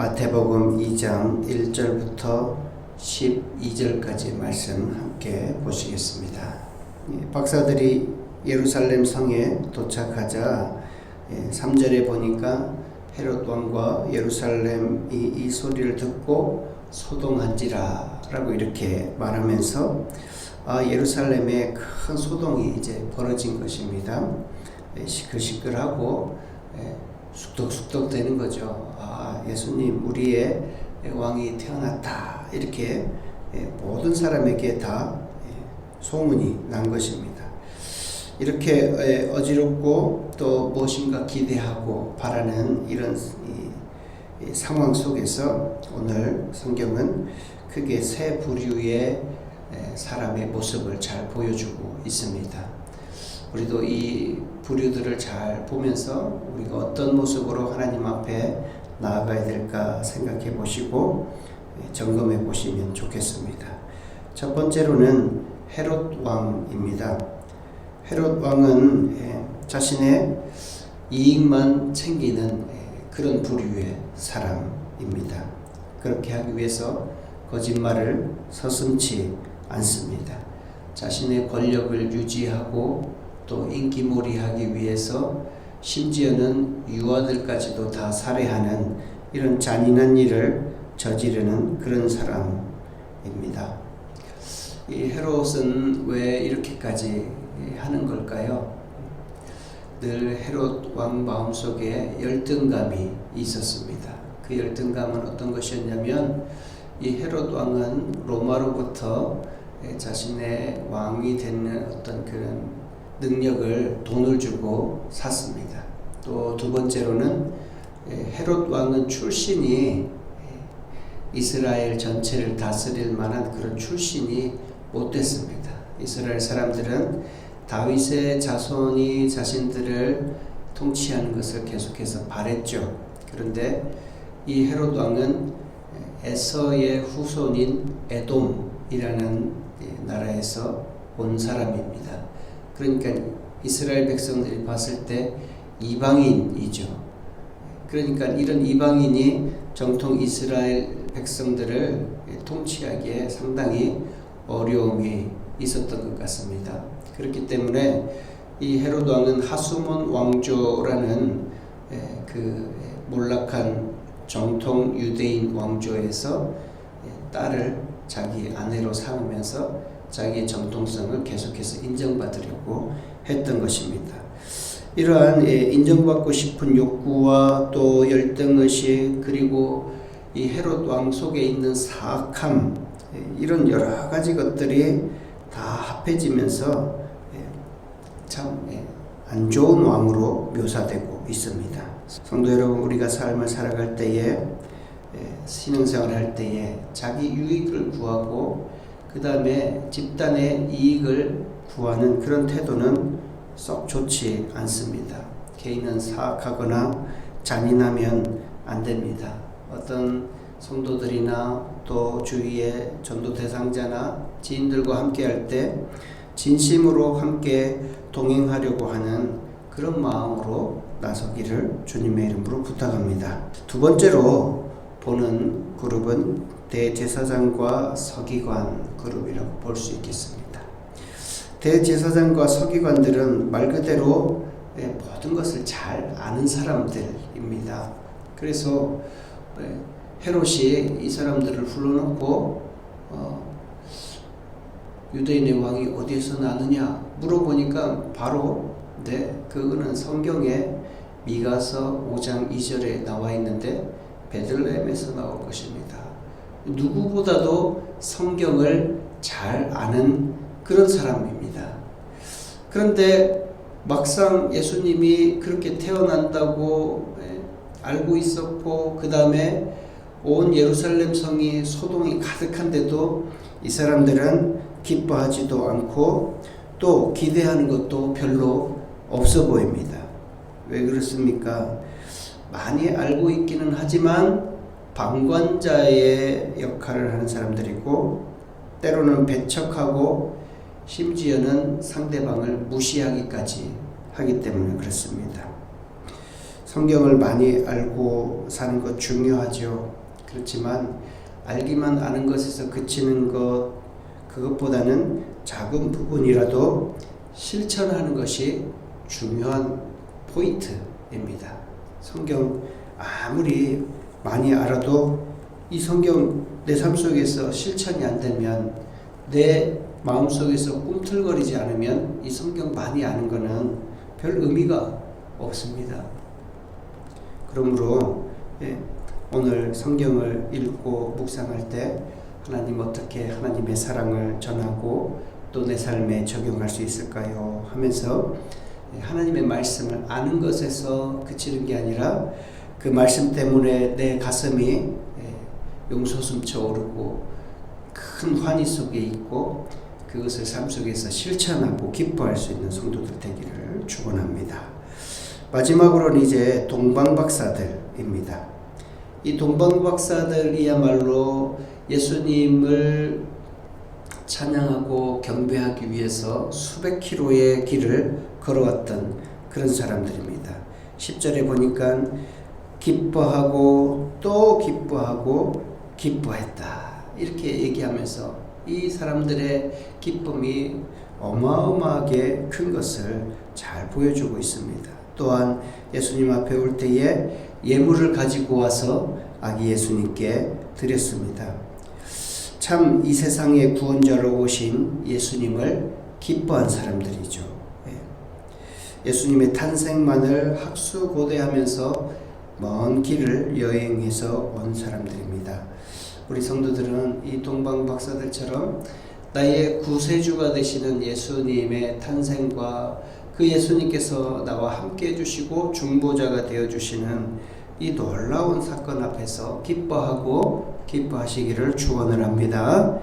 마태복음 2장 1절부터 12절까지 말씀 함께 보시겠습니다. 예, 박사들이 예루살렘 성에 도착하자 3절에 보니까 헤롯 왕과 예루살렘이 이 소리를 듣고 소동한지라 라고 이렇게 말하면서 아, 예루살렘에 큰 소동이 이제 벌어진 것입니다. 예, 시끌시끌하고 예, 숙덕숙덕 되는 거죠. 아, 예수님 우리의 왕이 태어났다. 이렇게 예, 모든 사람에게 다 소문이 난 것입니다. 이렇게 어지럽고 또 무엇인가 기대하고 바라는 이런 상황 속에서 오늘 성경은 크게 세 부류의 사람의 모습을 잘 보여주고 있습니다. 우리도 이 부류들을 잘 보면서 우리가 어떤 모습으로 하나님 앞에 나아가야 될까 생각해 보시고 점검해 보시면 좋겠습니다. 첫 번째로는 헤롯 왕입니다. 헤롯 왕은 자신의 이익만 챙기는 그런 부류의 사람입니다. 그렇게 하기 위해서 거짓말을 서슴지 않습니다. 자신의 권력을 유지하고 또 인기몰이하기 위해서 심지어는 유아들까지도 다 살해하는 이런 잔인한 일을 저지르는 그런 사람입니다. 이 헤롯은 왜 이렇게까지 하는 걸까요? 늘 헤롯 왕 마음속에 열등감이 있었습니다. 그 열등감은 어떤 것이었냐면 이 헤롯 왕은 로마로부터 자신의 왕이 되는 어떤 그런 능력을 돈을 주고 샀습니다. 또 두 번째로는 헤롯 왕은 출신이 이스라엘 전체를 다스릴 만한 그런 출신이 못 됐습니다. 이스라엘 사람들은 다윗의 자손이 자신들을 통치하는 것을 계속해서 바랬죠. 그런데 이 헤롯 왕은 에서의 후손인 에돔이라는 나라에서 온 사람입니다. 그러니까 이스라엘 백성들이 봤을 때 이방인이죠. 그러니까 이런 이방인이 정통 이스라엘 백성들을 통치하기에 상당히 어려움이 있었던 것 같습니다. 그렇기 때문에 이 헤롯 왕은 하수몬 왕조라는 그 몰락한 정통 유대인 왕조에서 딸을 자기 아내로 삼으면서 자기의 정통성을 계속해서 인정받으려고 했던 것입니다. 이러한 인정받고 싶은 욕구와 또 열등의식 그리고 이 헤롯 왕 속에 있는 사악함 이런 여러 가지 것들이 다 합해지면서 참 안 좋은 왕으로 묘사되고 있습니다. 성도 여러분 우리가 삶을 살아갈 때에 신앙생활 할 때에 자기 유익을 구하고 그 다음에 집단의 이익을 구하는 그런 태도는 썩 좋지 않습니다. 개인은 사악하거나 잔인하면 안 됩니다. 어떤 성도들이나 또 주위의 전도 대상자나 지인들과 함께 할 때 진심으로 함께 동행하려고 하는 그런 마음으로 나서기를 주님의 이름으로 부탁합니다. 두 번째로 보는 그룹은 대제사장과 서기관 그룹이라고 볼 수 있겠습니다. 대제사장과 서기관들은 말 그대로 모든 것을 잘 아는 사람들입니다. 그래서 헤롯이 이 사람들을 불러놓고 어, 유대인의 왕이 어디에서 나느냐 물어보니까 바로 네 그거는 성경에 미가서 5장 2절에 나와 있는데 베들레헴에서 나올 것입니다. 누구보다도 성경을 잘 아는 그런 사람입니다. 그런데 막상 예수님이 그렇게 태어난다고 알고 있었고 그 다음에 온 예루살렘 성이 소동이 가득한데도 이 사람들은 기뻐하지도 않고 또 기대하는 것도 별로 없어 보입니다. 왜 그렇습니까? 많이 알고 있기는 하지만 방관자의 역할을 하는 사람들이고 때로는 배척하고 심지어는 상대방을 무시하기까지 하기 때문에 그렇습니다. 성경을 많이 알고 사는 것 중요하죠. 그렇지만 알기만 아는 것에서 그치는 것 그것보다는 작은 부분이라도 실천하는 것이 중요한 포인트입니다. 성경 아무리 많이 알아도 이 성경 내 삶 속에서 실천이 안 되면 내 마음 속에서 꿈틀거리지 않으면 이 성경 많이 아는 거는 별 의미가 없습니다. 그러므로 예, 오늘 성경을 읽고 묵상할 때 하나님 어떻게 하나님의 사랑을 전하고 또 내 삶에 적용할 수 있을까요? 하면서 예, 하나님의 말씀을 아는 것에서 그치는 게 아니라 그 말씀 때문에 내 가슴이 예, 용솟음쳐 오르고 큰 환희 속에 있고 그것을 삶 속에서 실천하고 기뻐할 수 있는 성도들 되기를 축원합니다. 마지막으로는 이제 동방박사들입니다. 이 동방박사들이야말로 예수님을 찬양하고 경배하기 위해서 수백 킬로의 길을 걸어왔던 그런 사람들입니다. 10절에 보니까 기뻐하고 또 기뻐하고 기뻐했다. 이렇게 얘기하면서 이 사람들의 기쁨이 어마어마하게 큰 것을 잘 보여주고 있습니다. 또한 예수님 앞에 올 때에 예물을 가지고 와서 아기 예수님께 드렸습니다. 참 이 세상의 구원자로 오신 예수님을 기뻐한 사람들이죠. 예. 예수님의 탄생만을 학수고대하면서 먼 길을 여행해서 온 사람들입니다. 우리 성도들은 이 동방 박사들처럼 나의 구세주가 되시는 예수님의 탄생과 그 예수님께서 나와 함께 해주시고 중보자가 되어주시는 이 놀라운 사건 앞에서 기뻐하고 기뻐하시기를 축원을 합니다.